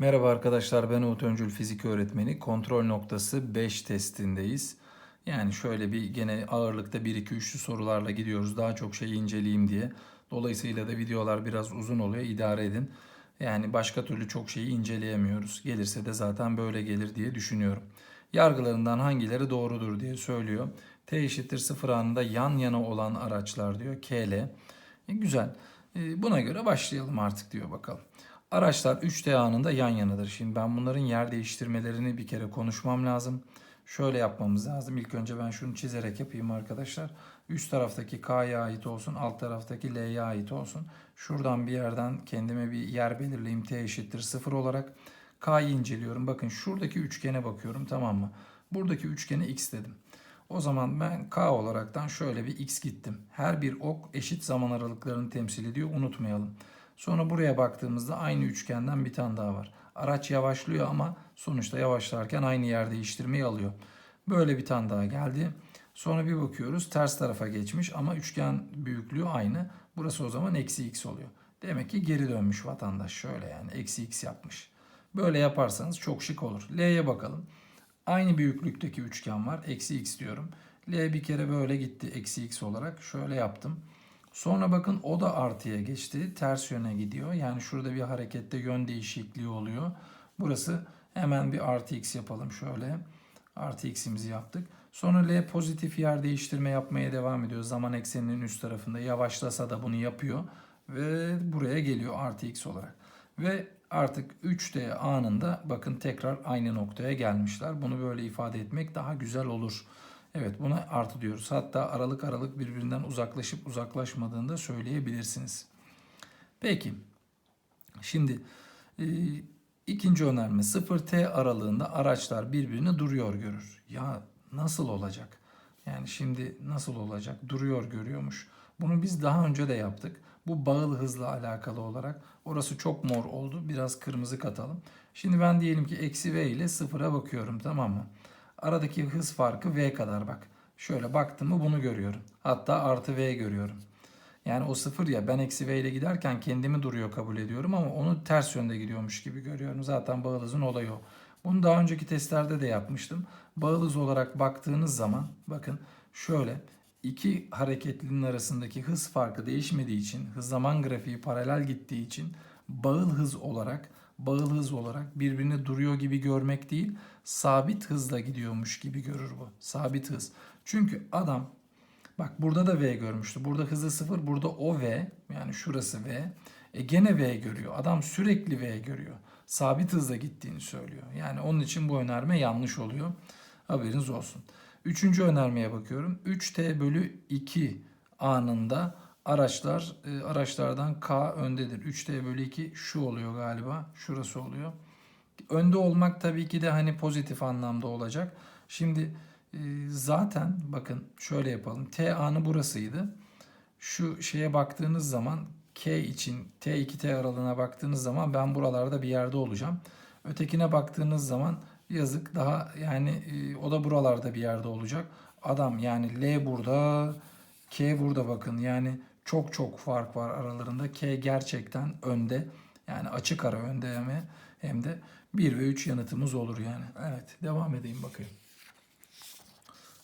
Merhaba arkadaşlar ben Umut Öncül fizik öğretmeni. Kontrol noktası 5 testindeyiz. Yani şöyle bir gene ağırlıkta 1-2-3'lü sorularla gidiyoruz. Daha çok şey inceleyeyim diye. Dolayısıyla da videolar biraz uzun oluyor. idare edin. Yani başka türlü çok şeyi inceleyemiyoruz. Gelirse de zaten böyle gelir diye düşünüyorum. Yargılarından hangileri doğrudur diye söylüyor. T eşittir 0 anında yan yana olan araçlar diyor. KL. E, güzel. E, buna göre başlayalım artık diyor bakalım. Araçlar 3D anında yan yanadır. Şimdi ben bunların yer değiştirmelerini bir kere konuşmam lazım. Şöyle yapmamız lazım. İlk önce ben şunu çizerek yapayım arkadaşlar. Üst taraftaki K'ya ait olsun, alt taraftaki L'ye ait olsun. Şuradan bir yerden kendime bir yer belirleyeyim. T eşittir 0 olarak. K'yı inceliyorum. Bakın şuradaki üçgene bakıyorum tamam mı? Buradaki üçgene X dedim. O zaman ben K olaraktan şöyle bir X gittim. Her bir ok eşit zaman aralıklarını temsil ediyor. Unutmayalım. Sonra buraya baktığımızda aynı üçgenden bir tane daha var. Araç yavaşlıyor ama sonuçta yavaşlarken aynı yer değiştirmeyi alıyor. Böyle bir tane daha geldi. Sonra bir bakıyoruz ters tarafa geçmiş ama üçgen büyüklüğü aynı. Burası o zaman eksi x oluyor. Demek ki geri dönmüş vatandaş şöyle yani eksi x yapmış. Böyle yaparsanız çok şık olur. L'ye bakalım. Aynı büyüklükteki üçgen var. Eksi x diyorum. L bir kere böyle gitti eksi x olarak. Şöyle yaptım. Sonra bakın o da artıya geçti. Ters yöne gidiyor. Yani şurada bir harekette yön değişikliği oluyor. Burası hemen bir artı x yapalım şöyle. Artı x'imizi yaptık. Sonra L pozitif yer değiştirme yapmaya devam ediyor. Zaman ekseninin üst tarafında yavaşlasa da bunu yapıyor. Ve buraya geliyor artı x olarak. Ve artık 3D anında bakın tekrar aynı noktaya gelmişler. Bunu böyle ifade etmek daha güzel olur. Evet buna artı diyoruz. Hatta aralık aralık birbirinden uzaklaşıp uzaklaşmadığını da söyleyebilirsiniz. Peki. Şimdi e, ikinci önerme 0T aralığında araçlar birbirini duruyor görür. Ya nasıl olacak? Yani şimdi nasıl olacak? Duruyor görüyormuş. Bunu biz daha önce de yaptık. Bu bağıl hızla alakalı olarak. Orası çok mor oldu. Biraz kırmızı katalım. Şimdi ben diyelim ki eksi v ile sıfıra bakıyorum tamam mı? Aradaki hız farkı v kadar bak. Şöyle baktım mı bunu görüyorum. Hatta artı v görüyorum. Yani o sıfır ya ben eksi v ile giderken kendimi duruyor kabul ediyorum ama onu ters yönde gidiyormuş gibi görüyorum. Zaten bağıl hızın olayı o. Bunu daha önceki testlerde de yapmıştım. Bağıl hız olarak baktığınız zaman bakın şöyle iki hareketlinin arasındaki hız farkı değişmediği için hız zaman grafiği paralel gittiği için bağıl hız olarak bağıl hız olarak birbirini duruyor gibi görmek değil, sabit hızla gidiyormuş gibi görür bu. Sabit hız. Çünkü adam bak burada da V görmüştü. Burada hızı sıfır, burada o V yani şurası V. E gene V görüyor. Adam sürekli V görüyor. Sabit hızla gittiğini söylüyor. Yani onun için bu önerme yanlış oluyor. Haberiniz olsun. Üçüncü önermeye bakıyorum. 3T bölü 2 anında araçlar e, araçlardan K öndedir. 3T bölü 2 şu oluyor galiba. Şurası oluyor. Önde olmak tabii ki de hani pozitif anlamda olacak. Şimdi e, zaten bakın şöyle yapalım. T anı burasıydı. Şu şeye baktığınız zaman K için T2T aralığına baktığınız zaman ben buralarda bir yerde olacağım. Ötekine baktığınız zaman yazık daha yani e, o da buralarda bir yerde olacak. Adam yani L burada, K burada bakın yani çok çok fark var aralarında. K gerçekten önde. Yani açık ara önde hem, hem de 1 ve 3 yanıtımız olur yani. Evet devam edeyim bakayım.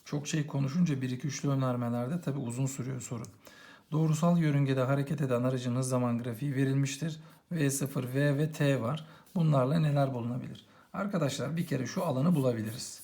Çok şey konuşunca 1 2 3'lü önermelerde tabi uzun sürüyor soru. Doğrusal yörüngede hareket eden aracın hız zaman grafiği verilmiştir. V0, V ve T var. Bunlarla neler bulunabilir? Arkadaşlar bir kere şu alanı bulabiliriz.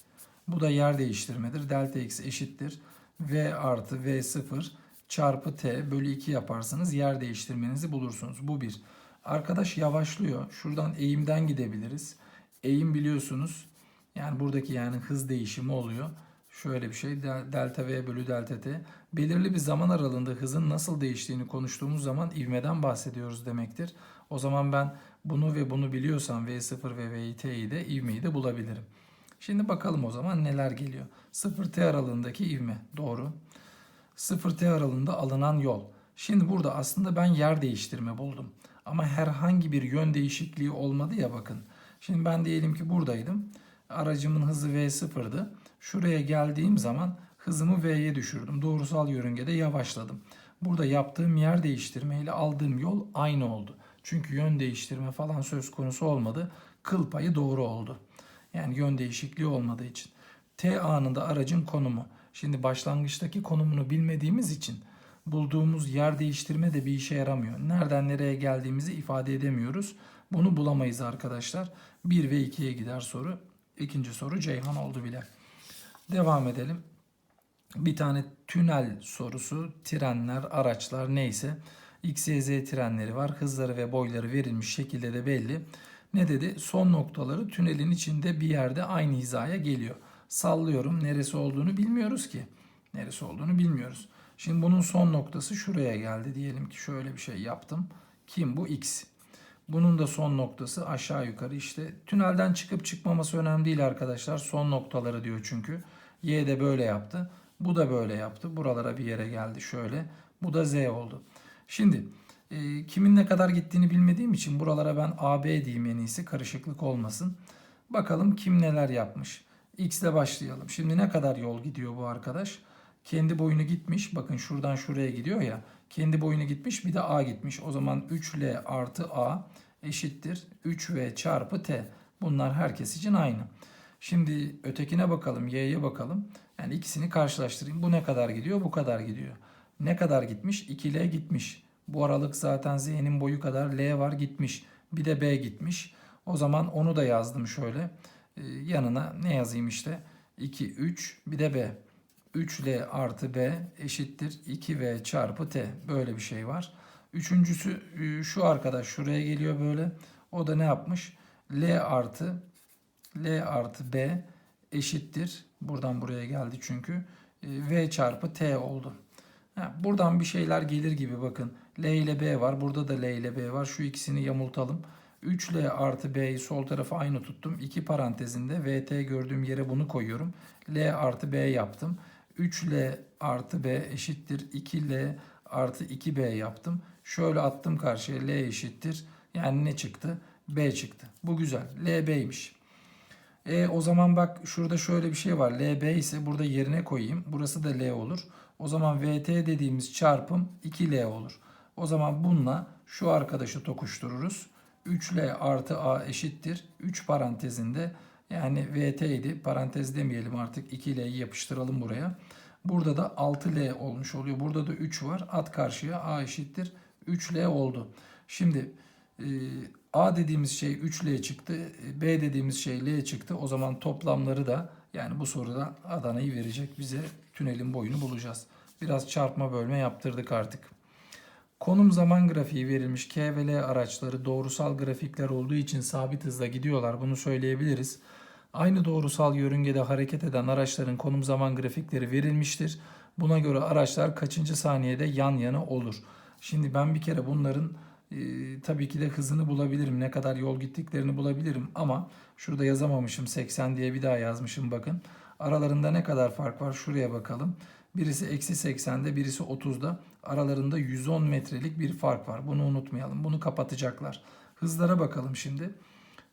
Bu da yer değiştirmedir. Delta x eşittir. V artı V0 çarpı t bölü 2 yaparsanız yer değiştirmenizi bulursunuz. Bu bir. Arkadaş yavaşlıyor. Şuradan eğimden gidebiliriz. Eğim biliyorsunuz. Yani buradaki yani hız değişimi oluyor. Şöyle bir şey delta v bölü delta t. Belirli bir zaman aralığında hızın nasıl değiştiğini konuştuğumuz zaman ivmeden bahsediyoruz demektir. O zaman ben bunu ve bunu biliyorsam v0 ve vt'yi de ivmeyi de bulabilirim. Şimdi bakalım o zaman neler geliyor. 0t aralığındaki ivme doğru. 0T aralığında alınan yol. Şimdi burada aslında ben yer değiştirme buldum. Ama herhangi bir yön değişikliği olmadı ya bakın. Şimdi ben diyelim ki buradaydım. Aracımın hızı V0'dı. Şuraya geldiğim zaman hızımı V'ye düşürdüm. Doğrusal yörüngede yavaşladım. Burada yaptığım yer değiştirme ile aldığım yol aynı oldu. Çünkü yön değiştirme falan söz konusu olmadı. Kıl payı doğru oldu. Yani yön değişikliği olmadığı için. T anında aracın konumu. Şimdi başlangıçtaki konumunu bilmediğimiz için bulduğumuz yer değiştirme de bir işe yaramıyor. Nereden nereye geldiğimizi ifade edemiyoruz. Bunu bulamayız arkadaşlar. 1 ve 2'ye gider soru. İkinci soru Ceyhan oldu bile. Devam edelim. Bir tane tünel sorusu, trenler, araçlar neyse. X, Y, Z trenleri var. Hızları ve boyları verilmiş şekilde de belli. Ne dedi? Son noktaları tünelin içinde bir yerde aynı hizaya geliyor. Sallıyorum. Neresi olduğunu bilmiyoruz ki. Neresi olduğunu bilmiyoruz. Şimdi bunun son noktası şuraya geldi. Diyelim ki şöyle bir şey yaptım. Kim bu? X. Bunun da son noktası aşağı yukarı işte. Tünelden çıkıp çıkmaması önemli değil arkadaşlar. Son noktaları diyor çünkü. Y de böyle yaptı. Bu da böyle yaptı. Buralara bir yere geldi şöyle. Bu da Z oldu. Şimdi e, kimin ne kadar gittiğini bilmediğim için buralara ben AB diyeyim en iyisi karışıklık olmasın. Bakalım kim neler yapmış. X ile başlayalım. Şimdi ne kadar yol gidiyor bu arkadaş? Kendi boyunu gitmiş. Bakın şuradan şuraya gidiyor ya. Kendi boyunu gitmiş bir de A gitmiş. O zaman 3L artı A eşittir 3V çarpı T. Bunlar herkes için aynı. Şimdi ötekine bakalım. Y'ye bakalım. Yani ikisini karşılaştırayım. Bu ne kadar gidiyor? Bu kadar gidiyor. Ne kadar gitmiş? 2L gitmiş. Bu aralık zaten Z'nin boyu kadar L var gitmiş. Bir de B gitmiş. O zaman onu da yazdım şöyle. Ee, yanına ne yazayım işte? 2, 3 bir de B. 3L artı B eşittir 2V çarpı T. Böyle bir şey var. Üçüncüsü e, şu arkadaş şuraya geliyor böyle. O da ne yapmış? L artı L artı B eşittir. Buradan buraya geldi çünkü. E, V çarpı T oldu. Buradan bir şeyler gelir gibi bakın. L ile B var. Burada da L ile B var. Şu ikisini yamultalım. 3L artı B'yi sol tarafa aynı tuttum. 2 parantezinde VT gördüğüm yere bunu koyuyorum. L artı B yaptım. 3L artı B eşittir 2L artı 2B yaptım. Şöyle attım karşıya L eşittir. Yani ne çıktı? B çıktı. Bu güzel. LB'ymiş. E o zaman bak şurada şöyle bir şey var. LB ise burada yerine koyayım. Burası da L olur. O zaman VT dediğimiz çarpım 2L olur. O zaman bununla şu arkadaşı tokuştururuz. 3L artı A eşittir. 3 parantezinde yani VT idi. Parantez demeyelim artık 2L'yi yapıştıralım buraya. Burada da 6L olmuş oluyor. Burada da 3 var. At karşıya A eşittir. 3L oldu. Şimdi e, A dediğimiz şey 3L çıktı. B dediğimiz şey L çıktı. O zaman toplamları da yani bu soruda Adana'yı verecek bize. Tünelin boyunu bulacağız. Biraz çarpma bölme yaptırdık artık. Konum zaman grafiği verilmiş K ve L araçları doğrusal grafikler olduğu için sabit hızla gidiyorlar. Bunu söyleyebiliriz. Aynı doğrusal yörüngede hareket eden araçların konum zaman grafikleri verilmiştir. Buna göre araçlar kaçıncı saniyede yan yana olur. Şimdi ben bir kere bunların e, tabii ki de hızını bulabilirim. Ne kadar yol gittiklerini bulabilirim. Ama şurada yazamamışım 80 diye bir daha yazmışım bakın. Aralarında ne kadar fark var şuraya bakalım. Birisi eksi 80'de birisi 30'da. Aralarında 110 metrelik bir fark var. Bunu unutmayalım. Bunu kapatacaklar. Hızlara bakalım şimdi.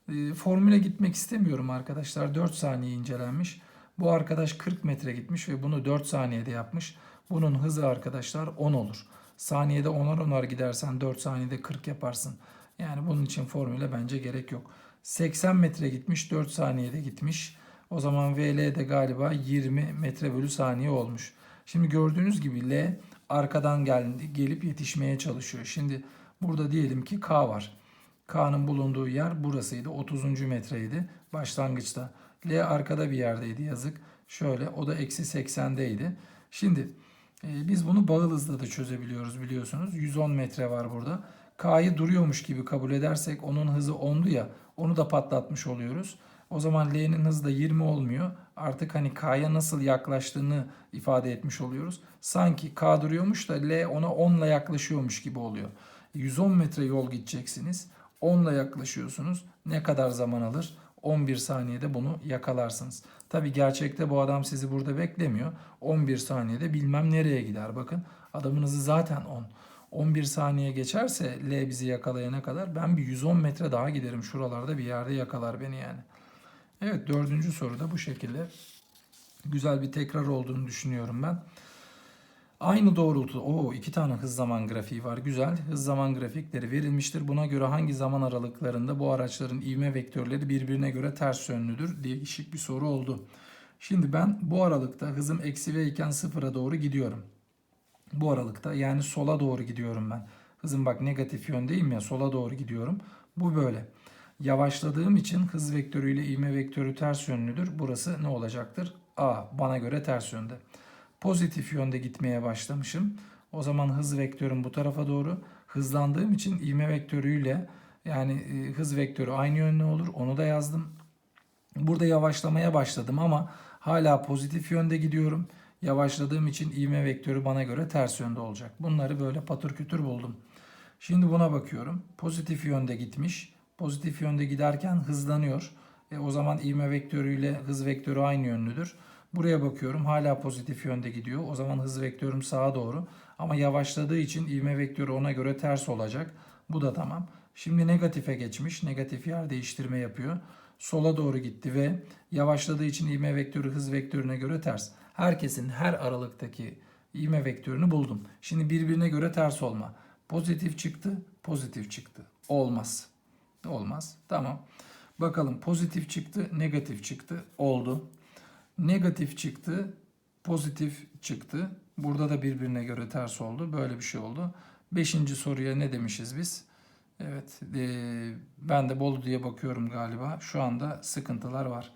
E, formüle gitmek istemiyorum arkadaşlar. 4 saniye incelenmiş. Bu arkadaş 40 metre gitmiş ve bunu 4 saniyede yapmış. Bunun hızı arkadaşlar 10 olur. Saniyede 10'ar 10'ar gidersen 4 saniyede 40 yaparsın. Yani bunun için formüle bence gerek yok. 80 metre gitmiş 4 saniyede gitmiş. O zaman VL de galiba 20 metre bölü saniye olmuş. Şimdi gördüğünüz gibi L arkadan geldi, gelip yetişmeye çalışıyor. Şimdi burada diyelim ki K var. K'nın bulunduğu yer burasıydı. 30. metreydi başlangıçta. L arkada bir yerdeydi yazık. Şöyle o da eksi 80'deydi. Şimdi e, biz bunu bağıl hızla da çözebiliyoruz biliyorsunuz. 110 metre var burada. K'yı duruyormuş gibi kabul edersek onun hızı 10'du ya onu da patlatmış oluyoruz. O zaman L'nin hızı da 20 olmuyor. Artık hani K'ya nasıl yaklaştığını ifade etmiş oluyoruz. Sanki K duruyormuş da L ona 10 ile yaklaşıyormuş gibi oluyor. 110 metre yol gideceksiniz. 10 ile yaklaşıyorsunuz. Ne kadar zaman alır? 11 saniyede bunu yakalarsınız. Tabi gerçekte bu adam sizi burada beklemiyor. 11 saniyede bilmem nereye gider. Bakın adamın hızı zaten 10. 11 saniye geçerse L bizi yakalayana kadar ben bir 110 metre daha giderim. Şuralarda bir yerde yakalar beni yani. Evet dördüncü soru da bu şekilde. Güzel bir tekrar olduğunu düşünüyorum ben. Aynı doğrultuda o iki tane hız zaman grafiği var. Güzel. Hız zaman grafikleri verilmiştir. Buna göre hangi zaman aralıklarında bu araçların ivme vektörleri birbirine göre ters yönlüdür diye değişik bir soru oldu. Şimdi ben bu aralıkta hızım eksi v iken sıfıra doğru gidiyorum. Bu aralıkta yani sola doğru gidiyorum ben. Hızım bak negatif yöndeyim ya sola doğru gidiyorum. Bu böyle. Yavaşladığım için hız vektörüyle ivme vektörü ters yönlüdür. Burası ne olacaktır? A bana göre ters yönde. Pozitif yönde gitmeye başlamışım. O zaman hız vektörüm bu tarafa doğru. Hızlandığım için ivme vektörüyle yani e, hız vektörü aynı yönlü olur. Onu da yazdım. Burada yavaşlamaya başladım ama hala pozitif yönde gidiyorum. Yavaşladığım için ivme vektörü bana göre ters yönde olacak. Bunları böyle patır kütür buldum. Şimdi buna bakıyorum. Pozitif yönde gitmiş. Pozitif yönde giderken hızlanıyor. E, o zaman ivme vektörüyle hız vektörü aynı yönlüdür. Buraya bakıyorum hala pozitif yönde gidiyor. O zaman hız vektörüm sağa doğru. Ama yavaşladığı için ivme vektörü ona göre ters olacak. Bu da tamam. Şimdi negatife geçmiş. Negatif yer değiştirme yapıyor. Sola doğru gitti ve yavaşladığı için ivme vektörü hız vektörüne göre ters. Herkesin her aralıktaki ivme vektörünü buldum. Şimdi birbirine göre ters olma. Pozitif çıktı, pozitif çıktı. Olmaz. Olmaz. Tamam. Bakalım pozitif çıktı, negatif çıktı. Oldu. Negatif çıktı, pozitif çıktı. Burada da birbirine göre ters oldu. Böyle bir şey oldu. Beşinci soruya ne demişiz biz? Evet, e, ben de Bolu diye bakıyorum galiba. Şu anda sıkıntılar var.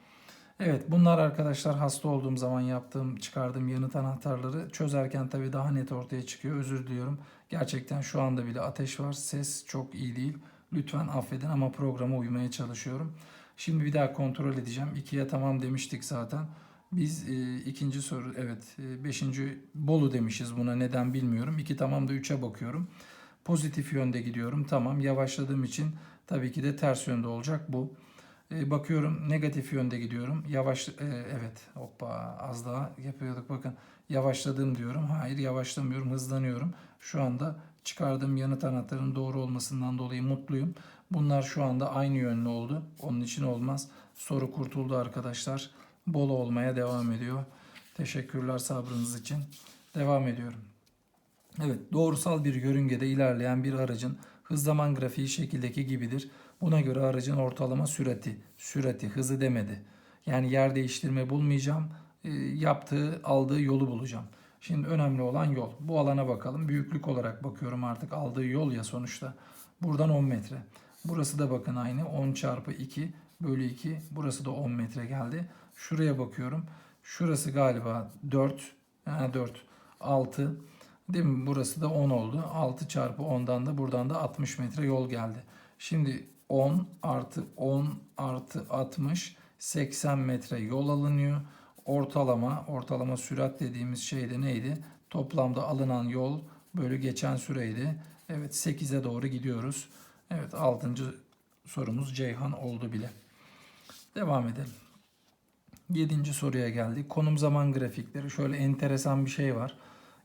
Evet, bunlar arkadaşlar hasta olduğum zaman yaptığım, çıkardığım yanıt anahtarları çözerken tabii daha net ortaya çıkıyor. Özür diliyorum. Gerçekten şu anda bile ateş var. Ses çok iyi değil. Lütfen affedin ama programa uymaya çalışıyorum. Şimdi bir daha kontrol edeceğim. İkiye tamam demiştik zaten. Biz e, ikinci soru evet e, beşinci Bolu demişiz buna neden bilmiyorum. İki tamam da üçe bakıyorum. Pozitif yönde gidiyorum. Tamam yavaşladığım için tabii ki de ters yönde olacak bu. E, bakıyorum negatif yönde gidiyorum. Yavaş e, evet hoppa az daha yapıyorduk bakın. Yavaşladım diyorum. Hayır yavaşlamıyorum hızlanıyorum. Şu anda çıkardığım yanıt anahtarının doğru olmasından dolayı mutluyum. Bunlar şu anda aynı yönlü oldu. Onun için olmaz. Soru kurtuldu arkadaşlar. Bol olmaya devam ediyor. Teşekkürler sabrınız için. Devam ediyorum. Evet, doğrusal bir yörüngede ilerleyen bir aracın hız zaman grafiği şekildeki gibidir. Buna göre aracın ortalama sürati, sürati, hızı demedi. Yani yer değiştirme bulmayacağım. E, yaptığı, aldığı yolu bulacağım. Şimdi önemli olan yol. Bu alana bakalım. Büyüklük olarak bakıyorum artık aldığı yol ya sonuçta. Buradan 10 metre. Burası da bakın aynı. 10 çarpı 2 bölü 2. Burası da 10 metre geldi. Şuraya bakıyorum. Şurası galiba 4. Ha 4. 6. Değil mi? Burası da 10 oldu. 6 çarpı 10'dan da buradan da 60 metre yol geldi. Şimdi 10 artı 10 artı 60 80 metre yol alınıyor. Ortalama, ortalama sürat dediğimiz şey de neydi? Toplamda alınan yol bölü geçen süreydi. Evet 8'e doğru gidiyoruz. Evet 6. sorumuz Ceyhan oldu bile. Devam edelim. 7. soruya geldik. Konum zaman grafikleri. Şöyle enteresan bir şey var.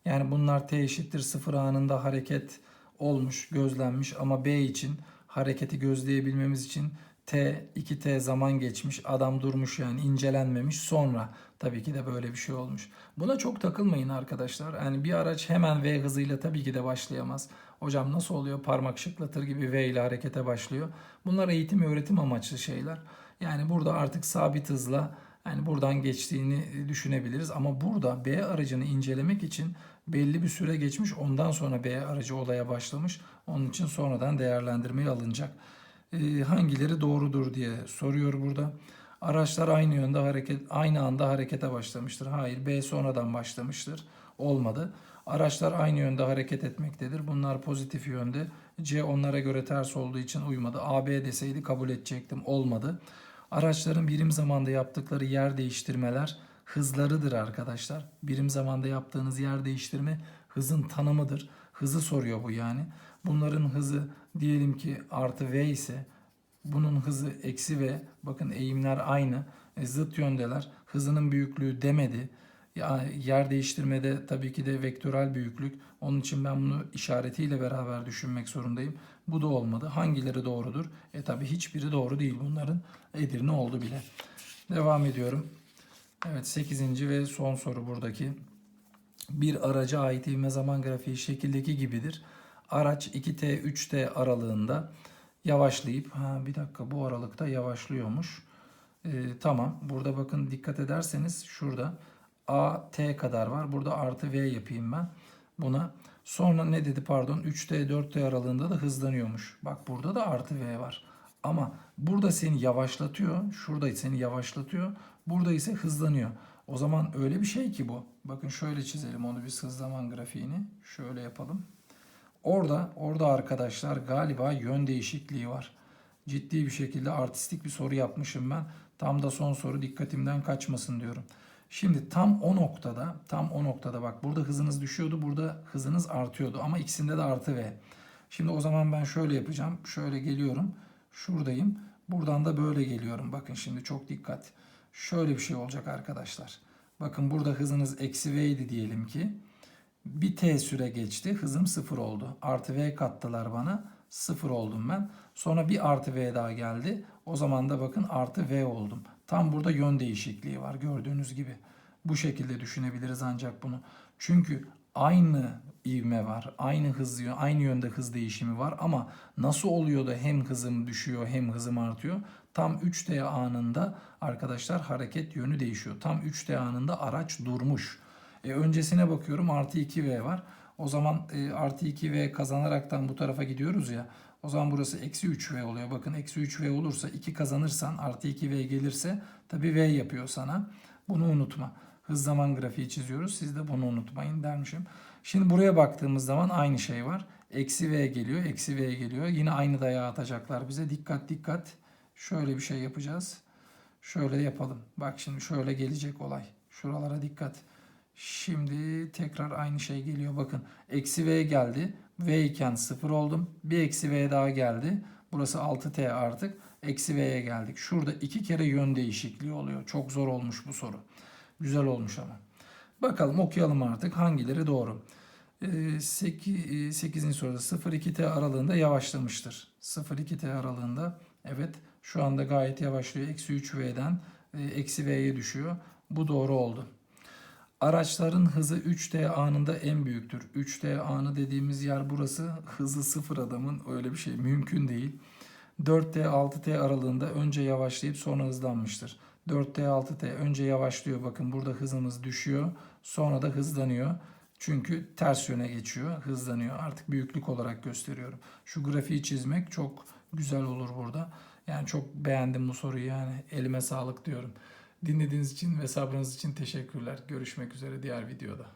Yani bunlar t eşittir 0 anında hareket olmuş, gözlenmiş ama b için hareketi gözleyebilmemiz için t 2t zaman geçmiş, adam durmuş yani incelenmemiş. Sonra tabii ki de böyle bir şey olmuş. Buna çok takılmayın arkadaşlar. Yani bir araç hemen v hızıyla tabii ki de başlayamaz. Hocam nasıl oluyor? Parmak şıklatır gibi v ile harekete başlıyor. Bunlar eğitim öğretim amaçlı şeyler. Yani burada artık sabit hızla yani buradan geçtiğini düşünebiliriz ama burada B aracını incelemek için belli bir süre geçmiş. Ondan sonra B aracı olaya başlamış. Onun için sonradan değerlendirmeye alınacak. Ee, hangileri doğrudur diye soruyor burada. Araçlar aynı yönde hareket aynı anda harekete başlamıştır. Hayır, B sonradan başlamıştır. Olmadı. Araçlar aynı yönde hareket etmektedir. Bunlar pozitif yönde. C onlara göre ters olduğu için uymadı. AB deseydi kabul edecektim. Olmadı. Araçların birim zamanda yaptıkları yer değiştirmeler hızlarıdır arkadaşlar. Birim zamanda yaptığınız yer değiştirme hızın tanımıdır. Hızı soruyor bu yani. Bunların hızı diyelim ki artı v ise bunun hızı eksi v. Bakın eğimler aynı. E, zıt yöndeler. Hızının büyüklüğü demedi. Ya, yer değiştirmede tabii ki de vektörel büyüklük. Onun için ben bunu işaretiyle beraber düşünmek zorundayım. Bu da olmadı. Hangileri doğrudur? E tabii hiçbiri doğru değil bunların. Edirne oldu bile. Devam ediyorum. Evet 8. ve son soru buradaki. bir araca ait ivme zaman grafiği şekildeki gibidir. Araç 2T 3T aralığında yavaşlayıp ha bir dakika bu aralıkta yavaşlıyormuş. Ee, tamam burada bakın dikkat ederseniz şurada A T kadar var. Burada artı V yapayım ben buna. Sonra ne dedi pardon 3T 4T aralığında da hızlanıyormuş. Bak burada da artı V var. Ama burada seni yavaşlatıyor. Şurada seni yavaşlatıyor. Burada ise hızlanıyor. O zaman öyle bir şey ki bu. Bakın şöyle çizelim onu biz hız zaman grafiğini. Şöyle yapalım. Orada, orada arkadaşlar galiba yön değişikliği var. Ciddi bir şekilde artistik bir soru yapmışım ben. Tam da son soru dikkatimden kaçmasın diyorum. Şimdi tam o noktada, tam o noktada bak burada hızınız düşüyordu, burada hızınız artıyordu ama ikisinde de artı V. Şimdi o zaman ben şöyle yapacağım. Şöyle geliyorum. Şuradayım. Buradan da böyle geliyorum. Bakın şimdi çok dikkat. Şöyle bir şey olacak arkadaşlar. Bakın burada hızınız eksi V idi diyelim ki. Bir T süre geçti. Hızım sıfır oldu. Artı V kattılar bana. Sıfır oldum ben. Sonra bir artı V daha geldi. O zaman da bakın artı V oldum. Tam burada yön değişikliği var gördüğünüz gibi. Bu şekilde düşünebiliriz ancak bunu. Çünkü aynı ivme var. Aynı hız, aynı yönde hız değişimi var ama nasıl oluyor da hem hızım düşüyor hem hızım artıyor? Tam 3D anında arkadaşlar hareket yönü değişiyor. Tam 3D anında araç durmuş. E, öncesine bakıyorum artı 2V var. O zaman e, artı 2V kazanaraktan bu tarafa gidiyoruz ya. O zaman burası eksi 3V oluyor. Bakın eksi 3V olursa 2 kazanırsan artı 2V gelirse tabii V yapıyor sana. Bunu unutma. Hız zaman grafiği çiziyoruz. Siz de bunu unutmayın dermişim. Şimdi buraya baktığımız zaman aynı şey var. Eksi V geliyor. Eksi V geliyor. Yine aynı dayağı atacaklar bize. Dikkat dikkat. Şöyle bir şey yapacağız. Şöyle yapalım. Bak şimdi şöyle gelecek olay. Şuralara dikkat. Şimdi tekrar aynı şey geliyor. Bakın eksi V geldi. V iken 0 oldum. Bir eksi V daha geldi. Burası 6T artık. Eksi V'ye geldik. Şurada iki kere yön değişikliği oluyor. Çok zor olmuş bu soru. Güzel olmuş ama. Bakalım okuyalım artık hangileri doğru. Ee, 8. 8. soruda 0-2T aralığında yavaşlamıştır. 0-2T aralığında evet şu anda gayet yavaşlıyor. Eksi 3V'den e, eksi V'ye düşüyor. Bu doğru oldu. Araçların hızı 3D anında en büyüktür. 3D anı dediğimiz yer burası. Hızı sıfır adamın öyle bir şey mümkün değil. 4D 6T aralığında önce yavaşlayıp sonra hızlanmıştır. 4D 6T önce yavaşlıyor. Bakın burada hızımız düşüyor. Sonra da hızlanıyor. Çünkü ters yöne geçiyor. Hızlanıyor. Artık büyüklük olarak gösteriyorum. Şu grafiği çizmek çok güzel olur burada. Yani çok beğendim bu soruyu yani. Elime sağlık diyorum. Dinlediğiniz için ve sabrınız için teşekkürler. Görüşmek üzere diğer videoda.